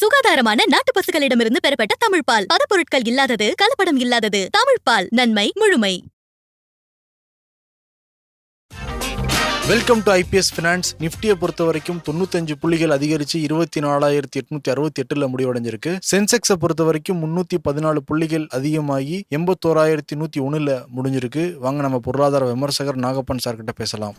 சுகாதாரமான நாட்டு பசுகளிடமிருந்து பெறப்பட்ட தமிழ் பால். பதப்பொருட்கள் இல்லாதது கலப்படம் இல்லாதது. தமிழ் பால் நன்மை முழுமை. வெல்கம் டு ஐபிஎஸ் ஃபினான்ஸ் நிஃப்டியை பொறுத்த வரைக்கும் தொண்ணூத்தஞ்சு புள்ளிகள் அதிகரிச்சு இருபத்தி நாலாயிரத்தி எட்நூத்தி அறுபத்தி எட்டுல முடிவடைஞ்சிருக்கு. சென்செக்ஸை பொறுத்த வரைக்கும் முன்னூத்தி பதினாலு புள்ளிகள் அதிகமாகி எண்பத்தோராயிரத்தி நூத்தி ஒண்ணுல முடிஞ்சிருக்கு. வாங்க நம்ம பொருளாதார விமர்சகர் நாகப்பன் சார் கிட்ட பேசலாம்.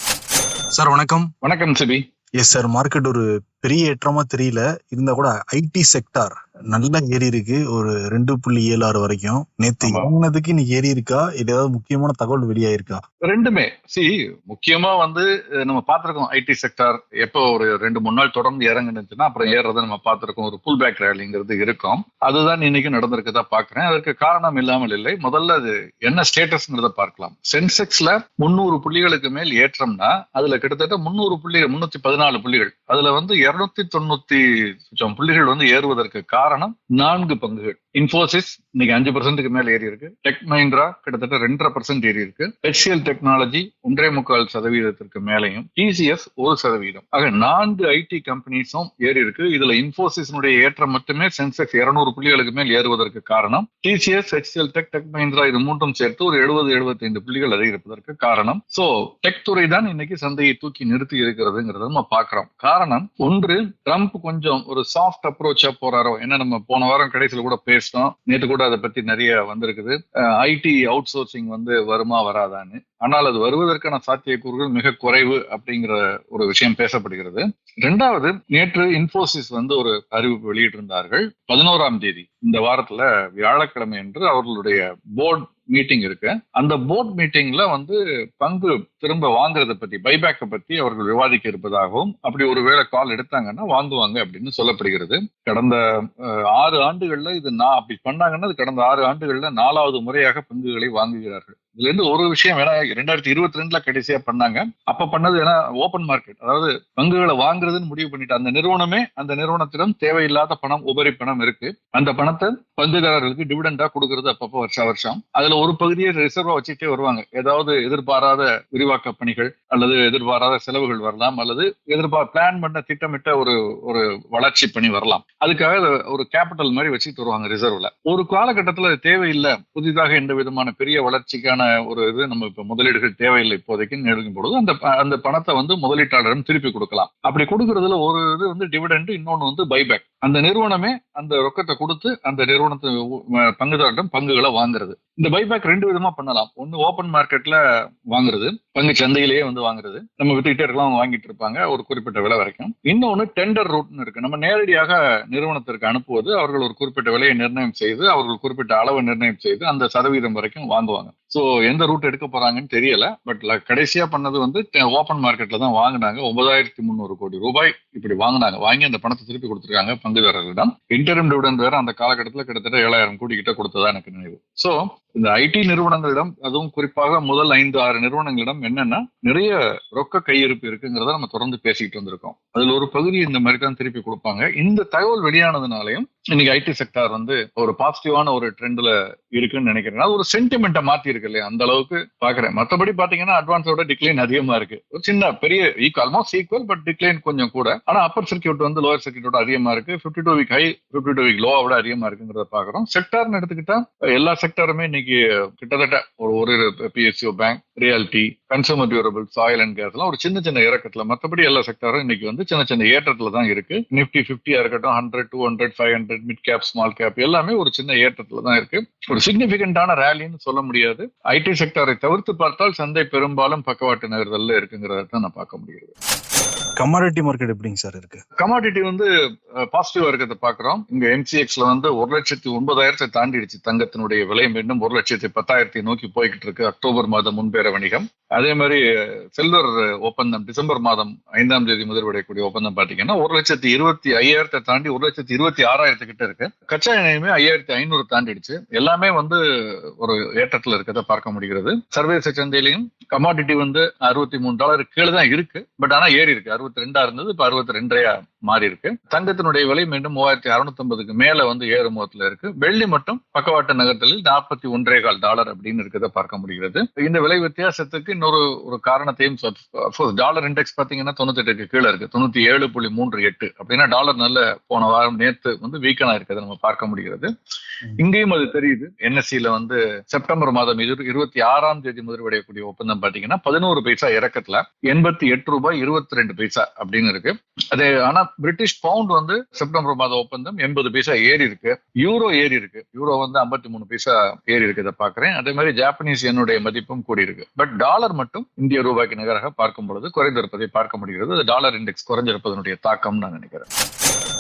சார் வணக்கம். வணக்கம் சிபி. எஸ் சார் மார்க்கெட் ஒரு பெரிய ஏற்றமா தெரியல. இருந்தா கூட ஐடி செக்டார் நல்லா ஏறி இருக்கு. ஒரு ரெண்டு புள்ளி ஏழு ஆறு வரைக்கும். நேத்து. இறங்கினதுக்கு இன்னைக்கு ஏறி இருக்கா? இது ஏதாவது முக்கியமான தகவல் வெளியாயிருக்கா? ரெண்டுமே. சி முக்கியமா வந்து நம்ம பார்த்திருக்கோம் ஐடி செக்டார். எப்போ ஒரு ரெண்டு மூணு நாள் தொடர்ந்து இறங்குனுச்சுன்னா அப்புறம் ஏறதை நம்ம பார்த்திருக்கோம். ஒரு புல் பேக் ரேலிங்கிறது இருக்கும். அதுதான் இன்னைக்கு நடந்திருக்கதா பாக்குறேன் அதற்கு காரணம் இல்லாமல் இல்லை. முதல்ல அது என்ன ஸ்டேட்டஸ்ங்கிறத பார்க்கலாம். சென்செக்ஸ்ல முந்நூறு புள்ளிகளுக்கு மேல் ஏற்றம்னா அதுல கிட்டத்தட்ட முந்நூறு புள்ளிகள் முன்னூத்தி பதினாலு புள்ளிகள். அதுல வந்து இருநூத்தி தொண்ணூத்தி புள்ளிகள் வந்து ஏறுவதற்கு காரணம் நான்கு பங்குகள். இன்ஃபோசிஸ் இன்னைக்கு அஞ்சு பர்சன்ட்டுக்கு மேல ஏறி இருக்கு. டெக் மஹிந்திரா கிட்டத்தட்ட ரெண்டரை பர்சன்ட் ஏறி இருக்கு. ஹெச்சிஎல் டெக்னாலஜி ஒன்றே முக்கால் சதவீதத்திற்கு மேலையும். டிசிஎஸ் ஒரு சதவீதம். ஆக நான்கு ஐடி கம்பெனிஸும் ஏறி இருக்கு. இதுல இன்ஃபோசிஸ்னுடைய ஏற்றம் மட்டுமே சென்செக்ஸ் இருநூறு புள்ளிகளுக்கு மேல் ஏறுவதற்கு காரணம். TCS HCL Tech Tech Mahindra இது மூன்றும் சேர்த்து ஒரு எழுபது எழுபத்தைந்து புள்ளிகள் அதிகரிப்பதற்கு காரணம். சோ டெக் துறை தான் இன்னைக்கு சந்தையை தூக்கி நிறுத்தி இருக்கிறதுங்கிறத நம்ம பாக்குறோம் காரணம் ஒன்று ட்ரம்ப் கொஞ்சம் ஒரு சாஃப்ட் அப்ரோச்சா போறாரோ என்ன நம்ம போன வாரம் கடைசியில் கூட பேசினோம் நேற்று கூட அதை பத்தி நிறைய வந்திருக்குது. ஐடி அவுட் சோர்சிங் வந்து வருமா வராதான்னு. ஆனால் அது வருவதற்கான சாத்தியக்கூறுகள் மிக குறைவு அப்படிங்கிற ஒரு விஷயம் பேசப்படுகிறது. ரெண்டாவது நேற்று இன்ஃபோசிஸ் வந்து ஒரு அறிவிப்பு வெளியிட்டிருந்தார்கள். பதினோராம் தேதி இந்த வாரத்துல வியாழக்கிழமை என்று அவர்களுடைய போர்ட் மீட்டிங் இருக்கு. அந்த போர்ட் மீட்டிங்ல வந்து பங்கு திரும்ப வாங்குறத பத்தி பைபேக்கை பத்தி அவர்கள் விவாதிக்க இருப்பதாகவும் அப்படி ஒருவேளை கால் எடுத்தாங்கன்னா வாங்குவாங்க அப்படின்னு சொல்லப்படுகிறது. கடந்த ஆறு ஆண்டுகள்ல இது நான் அப்படி பண்ணாங்கன்னா அது கடந்த ஆறு ஆண்டுகள்ல நாலாவது முறையாக பங்குகளை வாங்குகிறார்கள். இதுல இருந்து ஒரு விஷயம் ஏன்னா ரெண்டாயிரத்தி இருபத்தி ரெண்டுல கடைசியா பண்ணாங்க. அப்ப பண்ணது ஏன்னா ஓபன் மார்க்கெட் அதாவது பங்குகளை வாங்குறதுன்னு முடிவு பண்ணிட்டு அந்த நிறுவனமே அந்த நிறுவனத்திடம் தேவையில்லாத பணம் உபரி பணம் இருக்கு. அந்த பணத்தை பங்குதாரர்களுக்கு டிவிடெண்டா கொடுக்கறது அப்பப்போ வருஷம் வருஷம். அதுல ஒரு பகுதியை ரிசர்வா வச்சுட்டே வருவாங்க. ஏதாவது எதிர்பாராத விரிவாக்க பணிகள் அல்லது எதிர்பாராத செலவுகள் வரலாம் அல்லது எதிர்பார் பிளான் பண்ண திட்டமிட்ட ஒரு ஒரு வளர்ச்சி பணி வரலாம். அதுக்காக ஒரு கேபிட்டல் மாதிரி வச்சுட்டு வருவாங்க ரிசர்வ்ல ஒரு காலகட்டத்தில் தேவையில்லை. புதிதாக எந்த விதமான பெரிய வளர்ச்சிக்கான ஒரு இது நம்ம இப்ப முதலீடுகள் தேவையில்லை இப்போதைக்கு நெருங்கும் பொழுது அந்த அந்த பணத்தை வந்து முதலீட்டாளரிடம் திருப்பி கொடுக்கலாம். அப்படி கொடுக்கறதுல ஒரு இது வந்து டிவிடெண்ட் இன்னொன்று வந்து பைபேக் அந்த நிறுவனமே அந்த ரொக்கத்தை கொடுத்து அந்த நிறுவனத்து அஹ், பங்குகளை வாங்குறது. இந்த பைபேக் ரெண்டு விதமா பண்ணலாம். ஒன்னு ஓபன் மார்க்கெட்ல வாங்குறது பங்கு சந்தையிலேயே வந்து வாங்குறது. நம்ம வித்துக்கிட்டே இருக்கலாம் வாங்கிட்டு இருப்பாங்க ஒரு குறிப்பிட்ட விலை வரைக்கும். இன்னொன்னு டெண்டர் ரூட்னு இருக்கு. நம்ம நேரடியாக நிறுவனத்திற்கு அனுப்புவது அவர்கள் ஒரு குறிப்பிட்ட விலையை நிர்ணயம் செய்து அவர்கள் குறிப்பிட்ட அளவை நிர்ணயம் செய்து அந்த சதவீதம் வரைக்கும் வாங்குவாங்க. சோ எந்த ரூட் எடுக்க போறாங்கன்னு தெரியல பட் கடைசியா பண்ணது வந்து ஓபன் மார்க்கெட்ல தான் வாங்கினாங்க. ஒன்பதாயிரத்தி முந்நூறு கோடி ரூபாய் இப்படி வாங்கினாங்க. வாங்கி அந்த பணத்தை திருப்பி கொடுத்துருக்காங்க பங்குதாரர்களிடம். இன்டர்ம் டிவிடன் வேற அந்த காலகட்டத்தில் கிட்டத்தட்ட ஏழாயிரம் கோடி கிட்ட கொடுத்ததா எனக்கு நினைவு. சோ இந்த ஐடி நிறுவனங்களிடம் அதுவும் குறிப்பாக முதல் ஐந்து ஆறு நிறுவனங்களிடம் என்னன்னா நிறைய ரொக்க கையிருப்பு இருக்குங்கிறத நம்ம தொடர்ந்து பேசிக்கிட்டு வந்திருக்கோம். அதுல ஒரு பகுதி இந்த மாதிரி தான் திருப்பி கொடுப்பாங்க. இந்த தகவல் வெளியானதுனாலையும் இன்னைக்கு ஐடி செக்டார் வந்து ஒரு பாசிட்டிவான ஒரு ட்ரெண்ட்ல இருக்குன்னு நினைக்கிறேன். அது ஒரு சென்டிமெண்ட்டை மாத்தி இருக்கு இல்லையா? அந்த அளவுக்கு பாக்குறேன். மற்றபடி பாத்தீங்கன்னா அட்வான்ஸோட டிக்ளைன் அதிகமா இருக்கு. ஒரு சின்ன பெரிய equal almost equal but decline கொஞ்சம் கூட. ஆனா அப்பர் சர்க்கியூட் வந்து லோயர் சர்க்கியூட்டோட அதிகமா இருக்கு. 52 two week high 52 two week லோவோட விட அதிகமா இருக்குங்கிறத பாக்குறோம். செக்டார்னு எடுத்துக்கிட்டா எல்லா செக்டாருமே இன்னைக்கு கிட்டத்தட்ட ஒரு ஒரு PSCO bank realty consumer durables oil and gas எல்லாம் ஒரு சின்ன சின்ன இறக்கத்துல மத்தபடி எல்லா செக்டாரும் இன்னைக்கு வந்து சின்ன சின்ன ஏற்றத்துல தான் இருக்கு. நிப்டி பிப்டியா இருக்கட்டும் hundred two hundred five hundred mid cap small cap எல்லாமே ஒரு சின்ன ஏற்றத்துல தான் இருக்கு. ஒரு சிக்னிபிகண்டான ரேலின்னு சொல்ல முடியாது. ஐடி செக்டாரை தவிர்த்து பார்த்தால் சந்தை பெரும்பாலும் பக்கவாட்டு நகர்தல்ல இருக்குங்கிறத தான் நான் பார்க்க முடிகிறது. கமாடிட்டி மார்க்கெட் எப்படிங்க சார் இருக்கு? கமாடிட்டி வந்து பாசிட்டிவா இருக்கிறத பாக்குறோம் இங்க எம்சிஎக்ஸ்ல வந்து ஒரு லட்சத்தி ஒன்பதாயிரத்தை தாண்டிடுச்சு தங்கத்தினுடைய விலை. மீண்டும் ஒரு லட்சத்தி பத்தாயிரத்தை நோக்கி போய்கிட்டு இருக்கு அக்டோபர் மாதம் முன்பேற வணிகம் அதே மாதிரி செல்வர் ஒப்பந்தம் டிசம்பர் மாதம் ஐந்தாம் தேதி முதல் விடையக்கூடிய ஒப்பந்தம் பாத்தீங்கன்னா ஒரு லட்சத்தி இருபத்தி ஐயாயிரத்தை தாண்டி ஒரு லட்சத்தி இருபத்தி ஆறாயிரத்து கிட்ட இருக்கு. கச்சா எண்ணெயுமே ஐயாயிரத்தி ஐநூறு தாண்டிடுச்சு. எல்லாமே வந்து ஒரு ஏற்றத்தில் இருக்கிறத பார்க்க முடிகிறது. சர்வதேச சந்தையிலையும் கமாடிட்டி வந்து அறுபத்தி மூணு டாலர் கீழே தான் இருக்கு. பட் ஆனா ஏறி இருக்கு. அறுபத்தி ரெண்டா இருந்தது இப்ப அறுபத்தி ரெண்டரையா மாறி இருக்கு. தங்கத்தினுடைய விலை மீண்டும் மூவாயிரத்தி அறுநூத்தி ஐம்பதுக்கு மேல வந்து ஏறும் முகத்துல இருக்கு. வெள்ளி மட்டும் பக்கவாட்டு நகரத்தில் நாற்பத்தி ஒன்று கால் டாலர் அப்படின்னு இருக்கிறத பார்க்க முடிகிறது. இந்த விலை வித்தியாசத்துக்கு இன்னொரு ஒரு காரணத்தையும் டாலர் இண்டெக்ஸ் பாத்தீங்கன்னா தொண்ணூத்தி எட்டுக்கு கீழே இருக்கு. தொண்ணூத்தி ஏழு புள்ளி மூன்று எட்டு அப்படின்னா டாலர் நல்ல போன வாரம் நேத்து வந்து வீக்கனா இருக்கிறத நம்ம பார்க்க முடிகிறது. இங்கேயும் அது தெரியுது. என்எஸ்சியில வந்து செப்டம்பர் மாதம் இரு இருபத்தி ஆறாம் தேதி முதல்வடையக்கூடிய ஒப்பந்தம் பாத்தீங்கன்னா பதினோரு பைசா இறக்கத்துல எண்பத்தி எட்டு ரூபாய் இருபத்தி ரெண்டு பைசா அப்படின்னு இருக்கு. அது ஆனா பிரிட்டிஷ் பவுண்ட் வந்து செப்டம்பர் மாத ஒப்பந்தம் எண்பது பைசா ஏறி இருக்கு. யூரோ ஏறி இருக்கு. யூரோ வந்து ஐம்பத்தி மூணு பைசா ஏறி இருக்கிறத பாக்குறேன் அதே மாதிரி ஜாப்பனீஸ் என்னுடைய மதிப்பும் கூடியிருக்கு. பட் டாலர் மட்டும் இந்திய ரூபாய்க்கு நிகராக பார்க்கும் பொழுது குறைந்திருப்பதை பார்க்க முடிகிறது. டாலர் இண்டெக்ஸ் குறைஞ்சிருப்பதனுடைய தாக்கம் நான் நினைக்கிறேன்.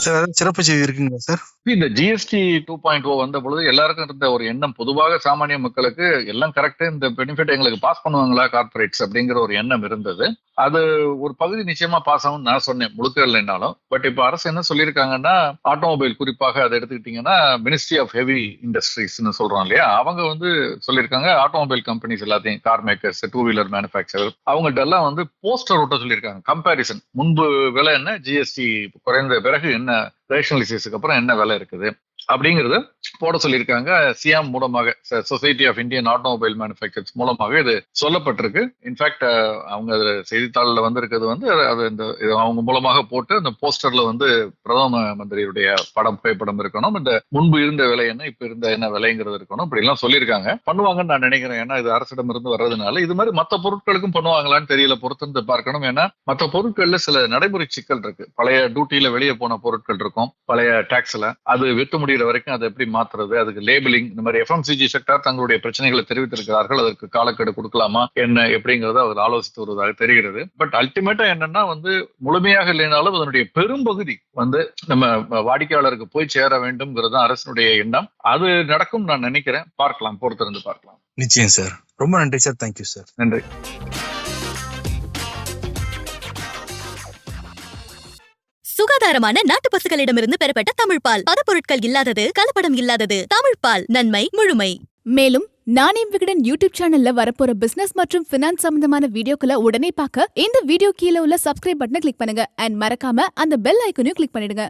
சார் அதாவது சிறப்பு செய்தி இருக்குங்களா சார்? இந்த ஜிஎஸ்டி டூ பாயிண்ட் ஓ வந்த பொழுது எல்லாருக்கும் இருந்த ஒரு எண்ணம் பொதுவாக சாமானிய மக்களுக்கு எல்லாம் கரெக்ட் இந்த பெனிஃபிட் எங்களுக்கு பாஸ் பண்ணுவாங்களா கார்பரேட்ஸ் அப்படிங்கிற ஒரு எண்ணம் இருந்தது. அது ஒரு பகுதி நிச்சயமா பாஸ் ஆகும் நான் சொன்னேன் முழுக்க இல்லைனாலும். பட் இப்ப அரசு என்ன சொல்லியிருக்காங்கன்னா ஆட்டோமொபைல் குறிப்பாக அதை எடுத்துக்கிட்டீங்கன்னா மினிஸ்ட்ரி ஆஃப் ஹெவி இண்டஸ்ட்ரீஸ்னு சொல்றோம் இல்லையா? அவங்க வந்து சொல்லியிருக்காங்க ஆட்டோமொபைல் கம்பெனிஸ் எல்லாத்தையும் car makers two wheeler manufacturer அவங்கள்ட்ட எல்லாம் வந்து போஸ்டர் ஓட்ட சொல்லியிருக்காங்க கம்பேரிசன் முன்பு விலை என்ன? ஜிஎஸ்டி குறைந்த பிறகு என்ன ரேஷனலைசேஷனுக்கு அப்புறம் என்ன விலை இருக்குது? அப்படிங்கறத போட சொல்லியிருக்காங்க. சியாம் மூலமாக society of Indian automobile manufacturers மூலமாக இது சொல்லப்பட்டிருக்கு. இன்ஃபேக்ட் அவங்க செய்தித்தாளில் வந்திருக்கிறது வந்து அது இந்த அவங்க மூலமாக போட்டு அந்த போஸ்டர்ல வந்து பிரதம மந்திரியுடைய படம் புகைப்படம் இருக்கணும். இந்த முன்பு இருந்த விலை என்ன இப்ப இருந்த என்ன விலைங்கிறது இருக்கணும். இப்படி எல்லாம் சொல்லியிருக்காங்க. பண்ணுவாங்கன்னு நான் நினைக்கிறேன். ஏன்னா இது அரசிடம் இருந்து வர்றதுனால இது மாதிரி மத்த பொருட்களுக்கும் பண்ணுவாங்களான்னு தெரியல. பொறுத்திருந்து பார்க்கணும். ஏன்னா மத்த பொருட்கள்ல சில நடைமுறை சிக்கல் இருக்கு. பழைய டியூட்டியில வெளியே போன பொருட்கள் இருக்கும். பழைய டாக்ஸ்ல அது விற்று முடிகிற வரைக்கும் அதை எப்படி மாத்துறது? அதுக்கு லேபிளிங் இந்த மாதிரி எஃப்எம்சிஜி செக்டார் தங்களுடைய பிரச்சனைகளை தெரிவித்திருக்கிறார்கள். அதற்கு காலக்கெடு கொடுக்கலாமா? என்ன? எப்படிங்கறத அவர் ஆலோசித்து வருவதாக தெரிகிறது. பட் அல்டிமேட்டா என்னன்னா வந்து முழுமையாக இல்லைனாலும் அதனுடைய பெரும்பகுதி வந்து நம்ம வாடிக்கையாளருக்கு போய் சேர வேண்டும்ங்கிறது அரசினுடைய எண்ணம். அது நடக்கும் நான் நினைக்கிறேன். பார்க்கலாம் பொறுத்திருந்து பார்க்கலாம். நிச்சயம் சார் ரொம்ப நன்றி சார் தேங்க்யூ சார் நன்றி. சுகாதாரமான நாட்டு பசுக்களிடமிருந்து பெறப்பட்ட தமிழ் பால். பதப்பொருட்கள் இல்லாதது கலப்படம் இல்லாதது. தமிழ் பால் நன்மை முழுமை. மேலும் நானே விகடன் யூடியூப் சேனல்ல வரப்போற பிசினஸ் மற்றும் பினான்ஸ் சம்பந்தமான வீடியோக்களை உடனே பார்க்க இந்த வீடியோ கீழே உள்ள சப்ஸ்கிரைப் பட்டனை கிளிக் பண்ணுங்க. அண்ட் மறக்காம அந்த பெல் ஐக்கனையும் கிளிக் பண்ணிடுங்க.